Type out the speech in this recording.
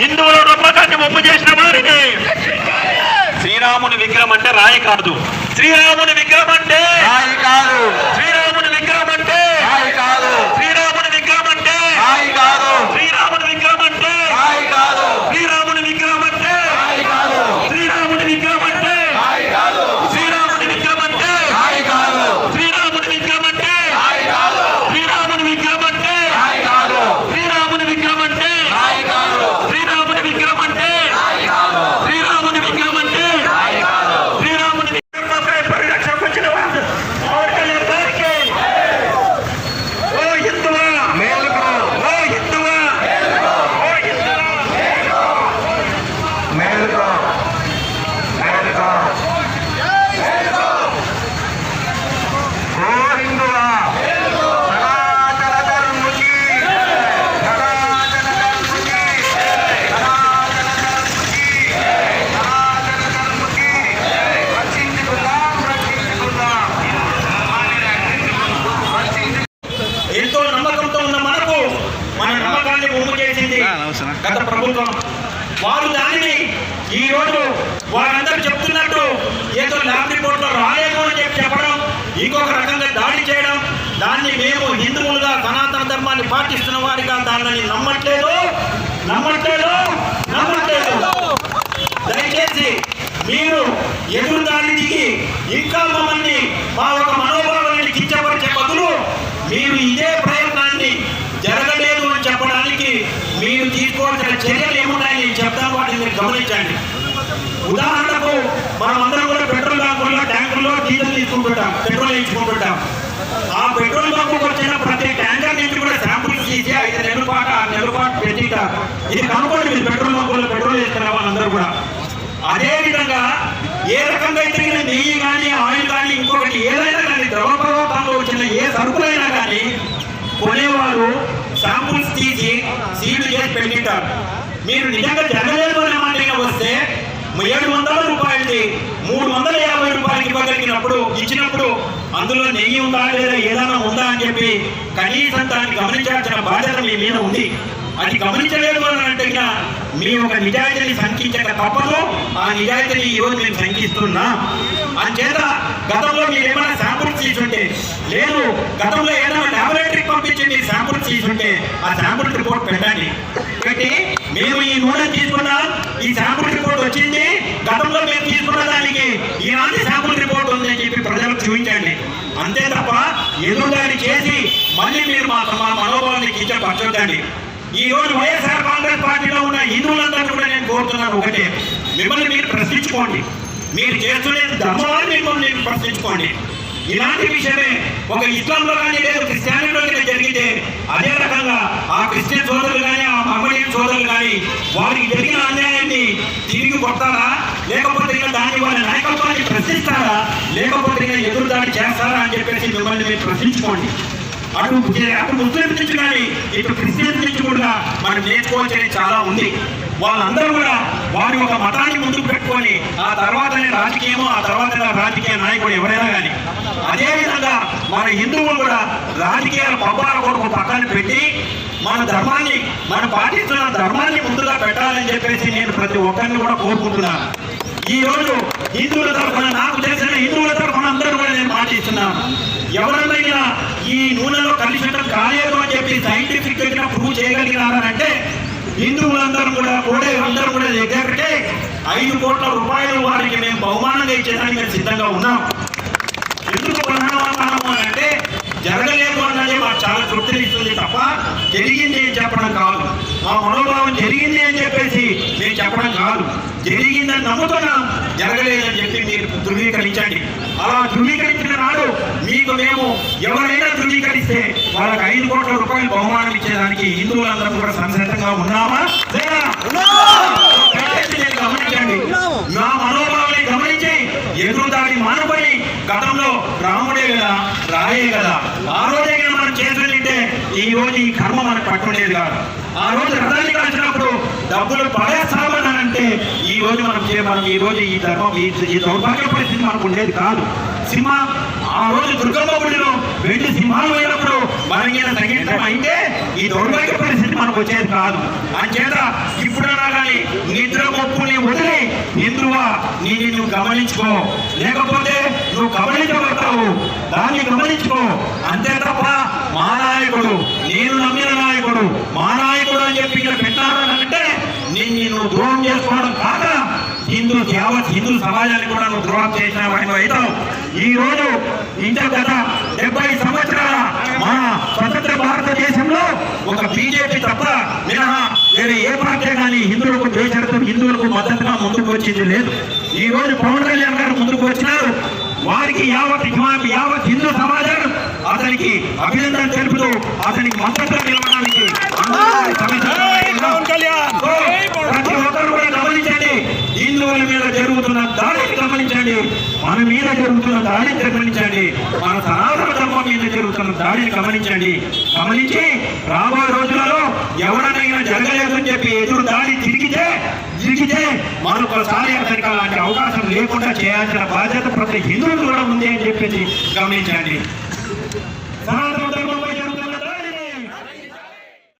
హిందువుల నమ్మకాన్ని ఒప్పు చేసిన వారిని శ్రీరాముని విగ్రహం అంటే రాయి కాదు శ్రీరాముని విగ్రహం అంటే ఎంతో నమ్మకంతో ఉన్న మనకు మన నమ్మకాన్ని భూమి చేసింది గత ప్రభుత్వం. వారు దానిని ఈ రోజు వారందరూ చెప్తున్నట్టు ఏదో ల్యాబ్ రిపోర్ట్లో రాలేదు అని చెప్పి చెప్పడం ఇంకొక రకంగా దాడి చేయడం దాన్ని మేము హిందువులుగా సనాతన ధర్మాన్ని పాటిస్తున్న వారిగా దానిని నమ్మట్లేదు నమ్మట్లేదు నమ్మట్లేదు. దయచేసి మీరు ఎదురు దాడి దిగి ఇంకా మమ్మల్ని మా ఒక మనోభావాన్ని కించపరిచే బదులు మీరు ఇదే ప్రయత్నాన్ని జరగలేదు అని చెప్పడానికి మీరు తీసుకోవాల్సిన చర్యలు ఏమున్నాయని నేను చెప్తాను వాటిని మీరు గమనించండి ఉదాహరణకు మనం అందరం కూడా పెట్రోల్ బంకుల్లో ట్యాంకుల్లో డీజిల్ తీసుకుంటుంటాం పెట్రోల్ వేయించుకుంటుంటాం. ఆ పెట్రోల్ బంకు వచ్చిన ప్రతి ట్యాంకర్ నుంచి కూడా శాంపుల్స్ తీసి ఐదు నెలల పాటు ఆరు నెలల పాటు పెట్టింటారు ఇది కనుక్కోండి మీరు పెట్రోల్ బంకుల్లో పెట్రోల్ వేసుకునే వాళ్ళందరూ కూడా. అదే విధంగా ఏ రకంగా అయితే నెయ్యి కానీ ఆయిల్ కానీ ఇంకొకటి ఏదైనా కానీ ద్రవ పదార్థంలో వచ్చిన ఏ సరుకులైనా కానీ కొనేవారు శాంపుల్స్ తీసి సీడ్ చేసి పెట్టింటారు. మీరు నిజంగా జనరేషన్ వస్తే ఏడు వందల రూపాయలది మూడు వందల యాభై రూపాయలకి ఇవ్వగలిగినప్పుడు ఇచ్చినప్పుడు అందులో నెయ్యి ఉందా లేదా ఏదైనా ఉందా అని చెప్పి కనీసం దాన్ని గమనించాల్సిన బాధ్యత మీ మీద ఉంది. అది గమనించలేదు అని అంటే మీ ఒక నిజాయితీని శంకించక తప్పదు. ఆ నిజాయితీని ఈరోజు రోజు మేము శంకిస్తున్నాం. అంచేత గతంలో మీరు ఏమైనా శాంపుల్స్ తీసుంటే లేదు గతంలో ఏదైనా ల్యాబొరేటరీకి పంపించి శాంపుల్ తీసుంటే ఆ శాంపుల్ రిపోర్ట్ పెట్టండి. పెట్టి మేము ఈ నూనె తీసుకున్నాం ఈ శాంపుల్ రిపోర్ట్ వచ్చింది. గతంలో మేము తీసుకున్న దానికి ఈనాటి శాంపుల్ రిపోర్ట్ ఉంది అని చెప్పి ప్రజలకు చూపించండి. అంతే తప్ప ఎదురుదాడి చేసి మళ్ళీ మీరు మా మా మనోభావాన్ని కించపరచొద్దండి. ఈ రోజు వైఎస్ఆర్ కాంగ్రెస్ పార్టీలో ఉన్న హిందువులందరూ కూడా నేను కోరుతున్నాను ఒకటే. మిమ్మల్ని మీరు ప్రశ్నించుకోండి. మీరు చేస్తున్న ధర్మాన్ని మిమ్మల్ని ప్రశ్నించుకోండి. ఇలాంటి విషయమే ఒక ఇస్లాంలో కానీ లేదు క్రిస్టియానిటీలో కానీ జరిగితే అదే రకంగా ఆ క్రిస్టియన్ సోదరులు కానీ ఆ మహమ్మడియన్ సోదరులు కానీ వారికి జరిగిన అన్యాయాన్ని తిరిగి కొడతారా? లేకపోతే ఇంకా దాన్ని వాళ్ళ నాయకత్వాన్ని ప్రశ్నిస్తారా? లేకపోతే ఇంకా ఎదురుదాడి చేస్తారా అని చెప్పేసి మిమ్మల్ని మీరు ప్రశ్నించుకోండి. అటు అటు ముస్లిం నుంచి కానీ ఇటు క్రిస్టియన్స్ నుంచి కూడా మనం నేర్చుకోవాల్సినది చాలా ఉంది. వాళ్ళందరూ కూడా వారి ఒక మతాన్ని ముందుకు పెట్టుకొని ఆ తర్వాతనే రాజకీయము ఆ తర్వాత రాజకీయ నాయకుడు ఎవరైనా కానీ. అదేవిధంగా మన హిందువులు కూడా రాజకీయాల పబ్బాల కొరకు పక్కన పెట్టి మన ధర్మాన్ని మనం పాటిస్తున్న ధర్మాన్ని ముందుగా పెట్టాలని చెప్పేసి నేను ప్రతి ఒక్కరిని కూడా కోరుకుంటున్నాను. ఈ రోజు హిందువుల తరఫున నాకు తెలిసిన హిందువుల తరఫున అందరూ కూడా నేను మాటిస్తున్నాను. ఎవరైనా ఈ నూనెలో కలుషితం కాలేదు అని చెప్పి సైంటిఫిక్ ప్రూవ్ చేయగలిగినారని హిందువులందరూ కూడా కూడా అందరూ కూడా దగ్గరకే ఐదు కోట్ల రూపాయలు వారికి మేము బహుమానంగా ఇచ్చేదానికి మేము సిద్ధంగా ఉన్నాం. ఎందుకు ప్రణామానము అని అంటే జరగలేదు అన్నది మాకు చాలా తృప్తినిస్తుంది తప్ప జరిగింది అని చెప్పడం కాదు. మా మనోభావం జరిగింది అని చెప్పేసి మేము చెప్పడం కాదు. జరిగిందని నమ్ముతున్నాం జరగలేదని చెప్పి మీరు ధృవీకరించండి. అలా ధృవీకరించిన నాడు మీకు మేము ఎవరైనా ధృవీకరిస్తే వాళ్ళకి ఐదు కోట్ల రూపాయలు బహుమానం ఇచ్చేదానికి హిందువులందరూ కూడా సంసిద్ధంగా ఉన్నామా? లేదా? గమనించండి. నా మనోభావాన్ని గమనించి ఎదురుదాడి మానబడి గతంలో రాముడే కదా రాయే కదా ఆ రోజే మనం చేస్తుంటే ఈ రోజు ఈ కర్మ మనకు పట్టుకునేది కాదు. ఆ రోజు రథాన్ని కలిసినప్పుడు డబ్బులు పడేస్తామని రోజు మనం ఈ రోజు ఈ ధర్మం ఈ దౌర్భాగ్య పరిస్థితి మనకు ఉండేది కాదు. సింహ ఆ రోజు దుర్గమ్మ గుడిలో వెండి సింహాలు పోయినప్పుడు మన మీద సంగీతం అయితే ఈ దౌర్భాగ్య పరిస్థితి మనకు వచ్చేది కాదు. అంచేత ఇప్పుడన్నా కానీ నిద్ర మొప్పుని వదిలి ఇంద్రువా నీ నిన్ను గమనించుకో. లేకపోతే నువ్వు గమనించబడతావు. దాన్ని గమనించుకో. అంతే తప్ప మా నాయకుడు నేను నమ్మిన నాయకుడు మా నాయకుడు అని చెప్పి ఇక్కడ పెట్టారని అంటే నిన్ను నువ్వు ద్రోహం చేసుకోవడం కాక హిందూ యావత్ హిందూ సమాజానికి కూడా నువ్వు ద్రోహం చేసిన వాడిని అవుతావు ఈ రోజు ఇంత గత డెబ్బై సంవత్సరాల మన స్వతంత్ర భారతదేశంలో ఒక బీజేపీ తప్ప మినహా వేరే ఏ పార్టీ కానీ హిందువులకు దేశాలతో హిందువులకు మద్దతుగా ముందుకు వచ్చింది లేదు. ఈ రోజు పవన్ కళ్యాణ్ గారు ముందుకు వచ్చినారు. వారికి యావత్ యావత్ హిందూ సమాజం అతనికి అభినందన తెలుపుతూ అతనికి మద్దతు నిలవడానికి అందరూ సమిష్టిగా సో, ప్రతి ఒక్కరు కూడా గమనించండి హిందువుల మీద జరుగుతున్న దాడిని గమనించండి మన మీద జరుగుతున్న దాడిని గమనించండి మన సనాతన ధర్మం మీద జరుగుతున్న దాడిని గమనించండి గమనించి రాబోయే రోజులలో ఎవరినైనా జరగలేదని చెప్పి ఎదురు దాడి తిరిగితే తిరిగితే మరొకసారి అతనికి అలాంటి అవకాశం లేకుండా చేయాల్సిన బాధ్యత ప్రతి హిందువులు కూడా ఉంది అని చెప్పేసి గమనించండి. సనాతన ధర్మం